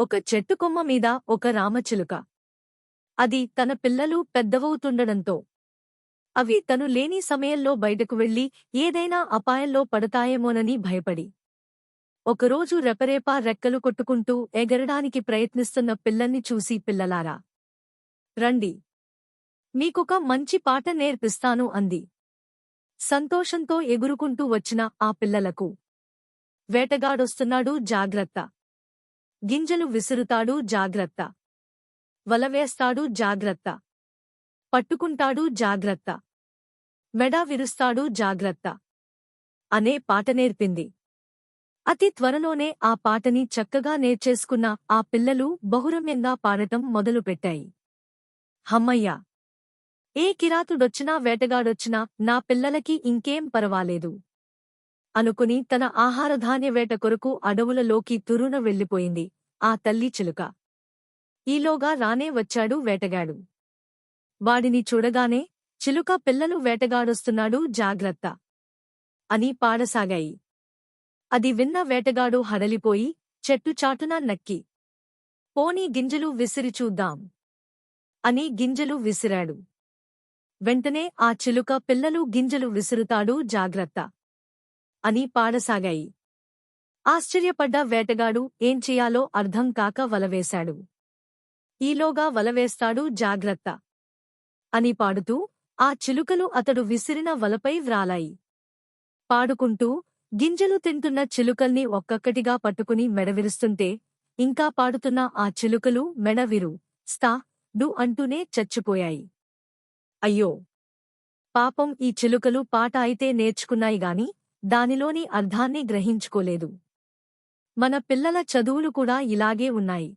ఒక చెట్టు కొమ్మ మీద ఒక రామచిలుక. అది తన పిల్లలు పెద్దవవుతుండడంతో. అవి తను లేని సమయంలో బయటకు వెళ్ళి ఏదైనా అపాయంలో పడతాయేమోనని భయపడి. ఒకరోజు రెపరేపా రెక్కలు కొట్టుకుంటూ ఎగరడానికి ప్రయత్నిస్తున్న పిల్లల్ని చూసి పిల్లలారా. రండి. మీకొక మంచి పాట నేర్పిస్తాను అంది. సంతోషంతో ఎగురుకుంటూ వచ్చిన ఆ పిల్లలకు. వేటగాడొస్తున్నాడు జాగ్రత్త. గింజలు విసురుతాడు జాగ్రత్త. వలవేస్తాడు జాగ్రత్త. పట్టుకుంటాడు జాగ్రత్త. మెడ విరుస్తాడు జాగ్రత్త. అనే పాట నేర్పింది. అతి త్వరలోనే ఆ పాటని చక్కగా నేర్చేసుకున్న ఆ పిల్లలు బహురమ్యంగా పాడటం మొదలుపెట్టాయి. హమ్మయ్యా! ఏ కిరాతుడొచ్చినా వేటగాడొచ్చినా నా పిల్లలకి ఇంకేం పరవాలేదు. అనుకుని తన ఆహారధాన్య వేట కొరకు అడవులలోకి తురున వెళ్ళిపోయింది. ఆ తల్లి చిలుక. ఈలోగా రానే వచ్చాడు వేటగాడు. వాడిని చూడగానే చిలుక పిల్లలు వేటగాడొస్తున్నాడు జాగ్రత్త అని పాడసాగాయి. అది విన్న వేటగాడు హడలిపోయి చెట్టు చాటున నక్కి. పోనీ గింజలు విసిరి చూద్దాం అని గింజలు విసిరాడు. వెంటనే ఆ చిలుక పిల్లలు గింజలు విసురుతాడు జాగ్రత్త. అని పాడసాగాయి. ఆశ్చర్యపడ్డ వేటగాడు ఏం చెయ్యాలో అర్థం కాక వలవేశాడు. ఈలోగా వలవేస్తాడు జాగ్రత్త అని పాడుతూ ఆ చిలుకలు అతడు విసిరిన వలపై వ్రాలాయి. పాడుకుంటూ గింజలు తింటున్న చిలుకల్ని ఒక్కొక్కటిగా పట్టుకుని మెడవిరుస్తుంటే ఇంకా పాడుతున్న ఆ చిలుకలు మెడవిరు స్థా డు అంటూనే చచ్చిపోయాయి. అయ్యో! పాపం ఈ చిలుకలు పాట అయితే నేర్చుకున్నాయి గాని దానిలోని అర్థాన్ని గ్రహించుకోలేదు. మన పిల్లల చదువులు కూడా ఇలాగే ఉన్నాయి.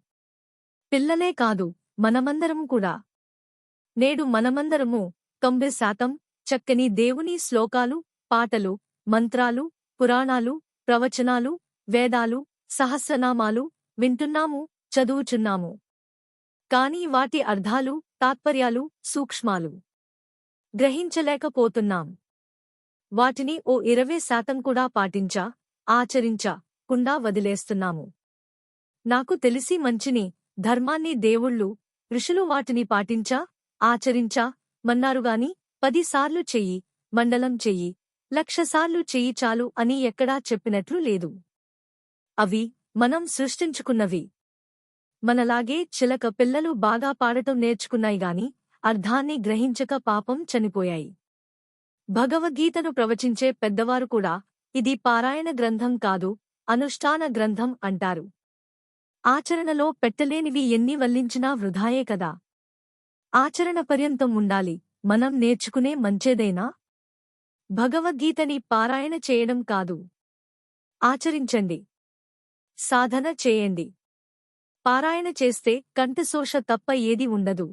పిల్లలే కాదు మనమందరం కూడా. నేడు మనమందరము తొంభై శాతం చక్కని దేవుని శ్లోకాలు పాటలు మంత్రాలు పురాణాలు ప్రవచనాలు వేదాలు సహస్రనామాలు వింటున్నాము చదువుచున్నాము. కాని వాటి అర్థాలు తాత్పర్యాలు సూక్ష్మాలు గ్రహించలేకపోతున్నాం. వాటిని ఓ ఇరవై శాతం కూడా పాటించా ఆచరించా కుండా వదిలేస్తున్నాము. నాకు తెలిసి మంచిని ధర్మాన్ని దేవుళ్ళు ఋషులు వాటిని పాటించా ఆచరించా మన్నారుగాని పదిసార్లు చెయ్యి మండలం చెయ్యి లక్షసార్లు చెయ్యి చాలు అని ఎక్కడా చెప్పినట్లు లేదు. అవి మనం సృష్టించుకున్నవి. మనలాగే చిలక పిల్లలు బాగా పాడటం నేర్చుకున్నాయి గాని గ్రహించక పాపం చనిపోయాయి. భగవద్గీతను ప్రవచించే పెద్దవారు కూడా ఇది పారాయణ గ్రంథం కాదు అనుష్ఠాన గ్రంథం అంటారు. ఆచరణలో పెట్టలేనివి ఎన్ని వల్లించినా వృధాయే కదా. ఆచరణ పర్యంతం ఉండాలి మనం నేర్చుకునే మంచేదైనా? భగవద్గీతని పారాయణ చేయడం కాదు. ఆచరించండి. సాధన చేయండి. పారాయణ చేస్తే కంఠశోష తప్ప ఏది ఉండదు.